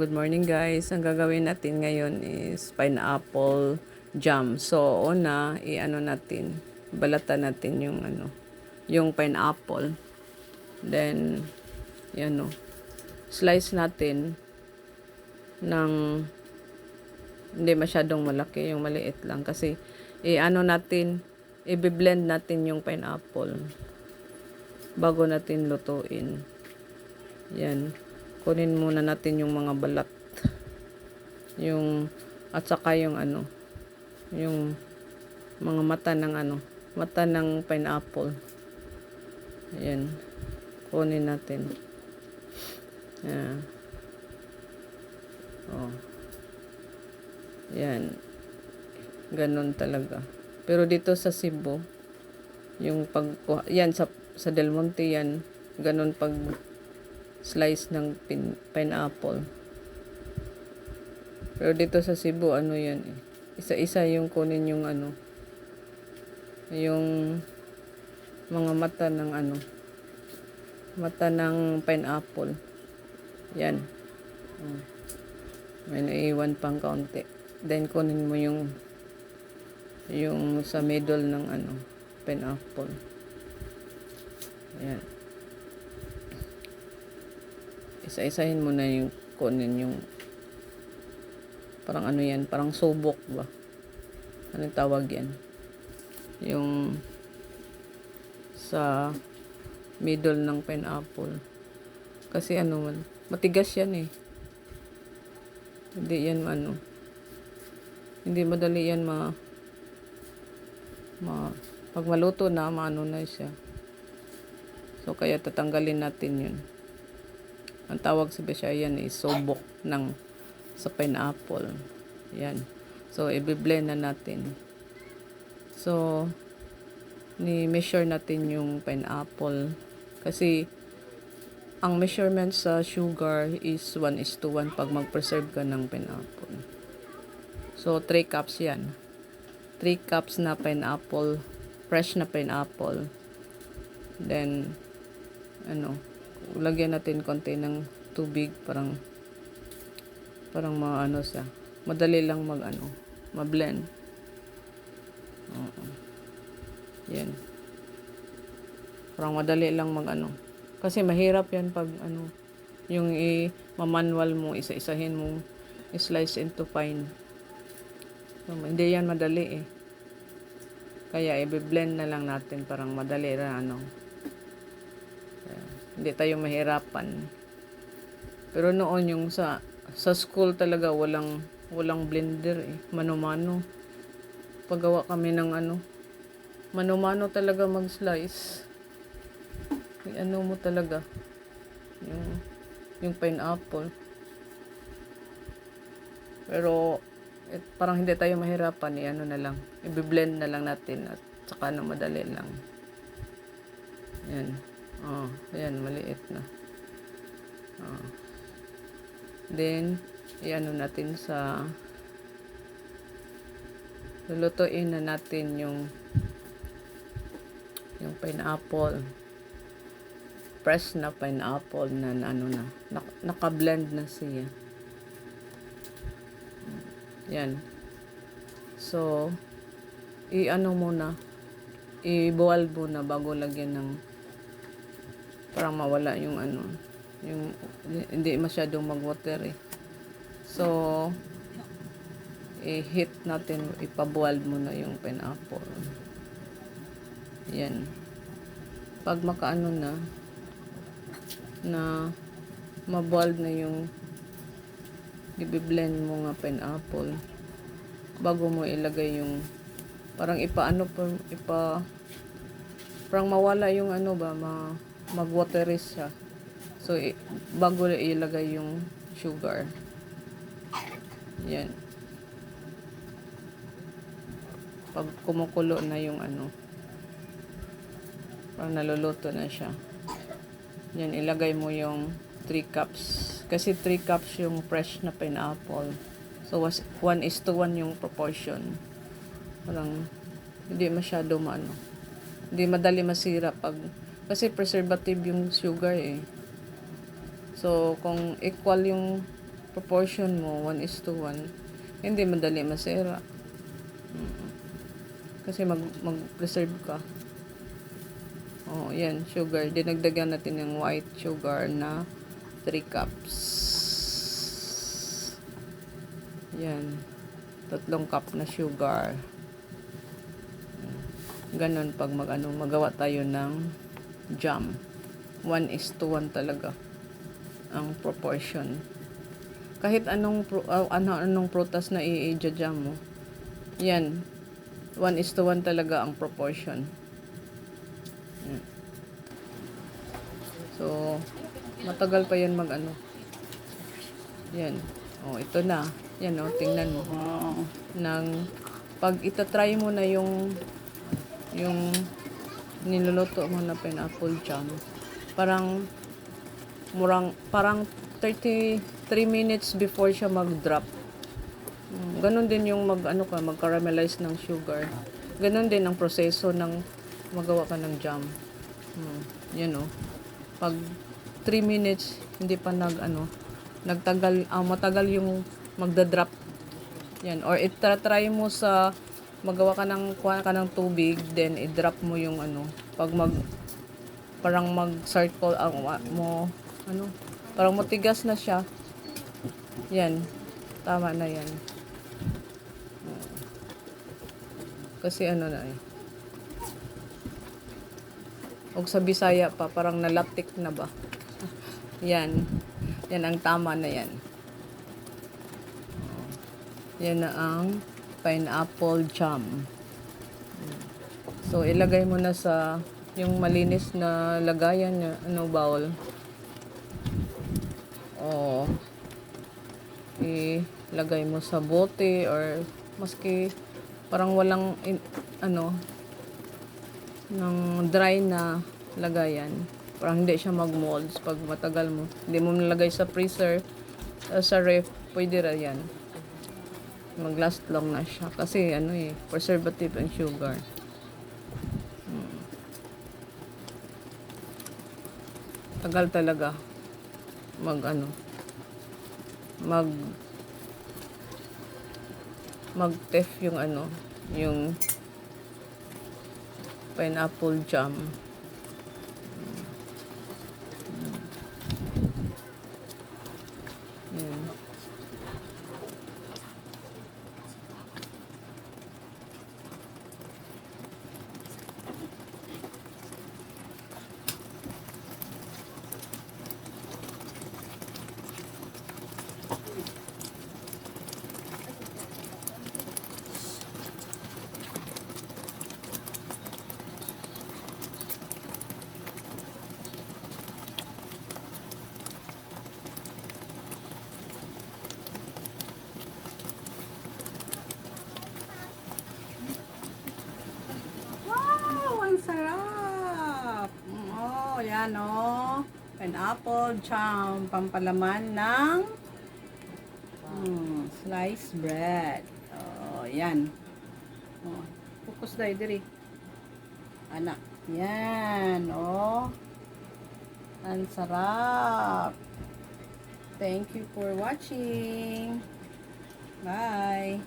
good morning guys. Ang gagawin natin ngayon is pineapple jam. So, una, i-ano natin, balatan natin yung ano, yung pineapple. Then, yan o, slice natin ng hindi masyadong malaki, yung maliit lang. Kasi, i-ano natin, i-blend natin yung pineapple bago natin lutuin. Yan. Kunin muna natin yung mga balat. Yung, at saka yung ano, yung mga mata ng ano, mata ng pineapple. Yan. Kunin natin. Yan. Oh. Yan. Ganon talaga. Pero dito sa Cebu, yung pag yan sa sa Del Monte yan, ganon pag slice ng pin, pineapple. Pero dito sa Cebu, ano yan eh. Isa-isa yung kunin yung ano, yung mga mata ng ano, mata ng pineapple. Yan. Oh. May naiwan pang kaunti. Then, kunin mo yung yung sa middle ng ano, pineapple. Yan. Isa-isahin mo na yung kunin yung parang ano yan, parang subok ba? Anong tawag yan? Yung sa middle ng pineapple. Kasi ano man, matigas yan eh. Hindi yan ano. Hindi madali yan ma ma pag maluto na, maano na siya. So, kaya tatanggalin natin yun. Ang tawag sa Bishayan is sobok ng sa pineapple. Yan. So, i-blend na natin. So, ni-measure natin yung pineapple. Kasi, ang measurement sa sugar is 1 is to 1 pag mag-preserve ka ng pineapple. So, 3 cups yan. 3 cups na pineapple, fresh na pineapple. Then, ano, lagyan natin konti ng tubig, parang, parang mga ano siya. Madali lang mag, ano, ma-blend. Oo. Yan. Parang madali lang mag, ano. Kasi mahirap yan pag, ano, yung i-manual mo, isa-isahin mo, i-slice into fine. So, hindi yan madali eh. Kaya i-blend na lang natin parang madali na ano. Hindi tayo mahirapan. Pero noon yung sa sa school talaga walang walang blender eh. Mano-mano. Paggawa kami ng ano. Mano-mano talaga mag-slice. Ano mo talaga. Yung yung pineapple. Pero eh, parang hindi tayo mahirapan eh, ano na lang, i-blend na lang natin at saka na madali lang. Yan. Oh, ayan, maliit na. Oh. Then, i-ano natin sa lulutuin na natin yung yung pineapple fresh na pineapple na, na ano na nak- naka-blend na siya yan. So, i-ano muna, i-boil muna bago lagyan ng parang mawala yung ano, yung hindi masyadong mag-water eh. So, i-heat natin, ipa-boil muna yung pineapple. Yan. Pag makaano na, na ma-boiled na yung i-blend mo nga pineapple bago mo ilagay yung parang ipaano pa ipa parang mawala yung ano ba ma, mag-wateris siya so bago ilagay yung sugar yan pag kumukulo na yung ano parang naluluto na siya yan ilagay mo yung 3 cups. Kasi 3 cups yung fresh na pineapple. So, was 1 is to 1 yung proportion. Parang, hindi masyado maano. Hindi madali masira pag, kasi preservative yung sugar eh. So, kung equal yung proportion mo 1 is to 1, hindi madali masira. Mm. Kasi mag, mag-preserve ka. Oh, yan, sugar. Dinagdagan natin yung white sugar na 3 cups. Yan. Tatlong cup na sugar. Ganon pag mag, ano, magawa tayo ng jam. 1 is to 1 talaga ang proportion. Kahit anong pro, ah, ano anong prutas na i-jam mo. Yan. 1 is to 1 talaga ang proportion. Yan. So, matagal pa yan mag ano. Yan. Oh, ito na. Yan oh, tingnan mo. Nang pag itatry mo na yung yung niluluto mo na pineapple jam, parang murang parang 33 minutes before siya mag-drop. Mm, Ganon din yung mag ano ka, mag-caramelize ng sugar. Ganon din ang proseso ng magawa ka ng jam. Mm, yan oh. Pag 3 minutes hindi pa nag ano, nagtagal ah, matagal yung magda-drop. Yan or itra-try mo sa magawa ka ng kuha ka ng tubig then i-drop mo yung ano pag mag parang mag-circle ang wa- mo ano parang matigas na siya. Yan. Tama na yan. Kasi ano na eh. Og sa Bisaya pa parang nalatik na ba? Yan. Yan ang tama na yan. Yan na ang pineapple jam. So ilagay mo na sa yung malinis na lagayan niya. Ano bowl? O ilagay mo sa bote or maski parang walang in, ano ng dry na lagayan. Parang hindi siya mag-molds pag matagal mo. Hindi mo nilagay sa freezer uh, sa ref pwede ra yan mag-last long na siya kasi ano eh preservative ang sugar Hmm. tagal talaga mag ano mag mag yung ano yung pineapple jam Yan. Wow, ang sarap! Mm, Oh, yan oh. Pineapple jam, pampalaman ng mm, sliced bread. Oh, yan. Oh, focus dai diri. Anak. Yan, oh. Ang sarap. Thank you for watching. Bye.